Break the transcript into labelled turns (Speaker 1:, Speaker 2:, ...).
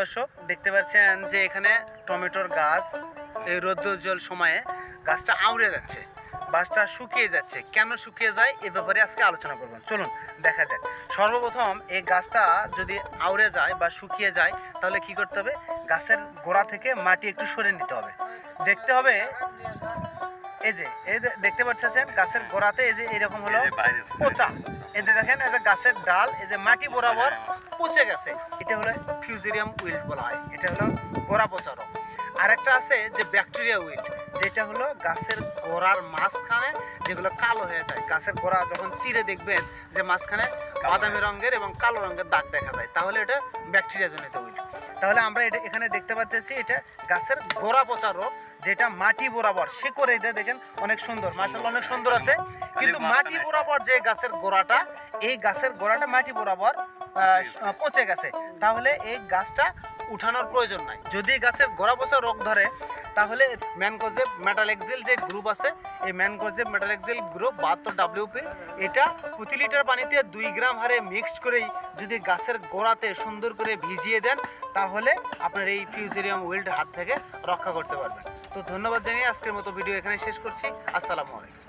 Speaker 1: দর্শক, দেখতে পাচ্ছেন যে এখানে টমেটোর গাছ, এই রৌদ্রোজ্জ্বল সময়ে গাছটা আউড়ে যাচ্ছে গাছটা শুকিয়ে যাচ্ছে। কেন শুকিয়ে যায়? এ ব্যাপারে আজকে আলোচনা করবেন চলুন, দেখা যাক। সর্বপ্রথম এই গাছটা যদি আউড়ে যায় বা শুকিয়ে যায়, তাহলে কি করতে হবে? গাছের গোড়া থেকে মাটি একটু সরে নিতে হবে। দেখতে হবে এই যে এই দেখতে পাচ্ছেন গাছের গোড়াতে এই যে এরকম হলো পচা। এই যে দেখেন এটা গাছের ডাল এই যে মাটি বরাবর পচে গেছে। এটা হলো ফিউজেরিয়াম উইল্ট বলা হয়। এটা হলো গোড়া পচা রোগ। আরেকটা আছে যে ব্যাকটেরিয়া উইল্ট যেটা হলো গাছের গোড়ার মাঝখানে যেগুলো কালো হয়ে যায়। গাছের গোড়া যখন চিরে দেখবেন যে মাঝখানে বাদামি রঙের এবং কালো রঙের দাগ দেখা যায় তাহলে এটা ব্যাকটেরিয়া জনিত উইল্ট তাহলে আমরা এটা এখানে দেখতে পাচ্ছি এটা গাছের গোড়া পচা রোগ। যেটা মাটি বরাবর শিকড় এটা দেখেন অনেক সুন্দর মাসাল্লাহ অনেক সুন্দর আছে। কিন্তু মাটি বরাবর যে গাছের গোড়াটা এই গাছের গোড়াটা মাটি বরাবর পচে গেছে। তাহলে এই গাছটা উঠানোর প্রয়োজন নাই। যদি গাছের গোড়া পচা রোগ ধরে তাহলে ম্যানকোজেব মেটালেক্সিল যে গ্রুপ আছে এই ম্যানকোজেব মেটালেক্সিল গ্রুপ বাহাত্তর ডাব্লিউপি এটা প্রতি লিটার পানিতে দুই গ্রাম হারে মিক্সড করেই যদি গাছের গোড়াতে সুন্দর করে ভিজিয়ে দেন তাহলে আপনার এই ফিউজেরিয়াম উইল্ড হাত থেকে রক্ষা করতে পারবেন। তো ধন্যবাদ জানিয়ে আজকের মতো ভিডিও এখানে শেষ করছি। আসসালামু আলাইকুম।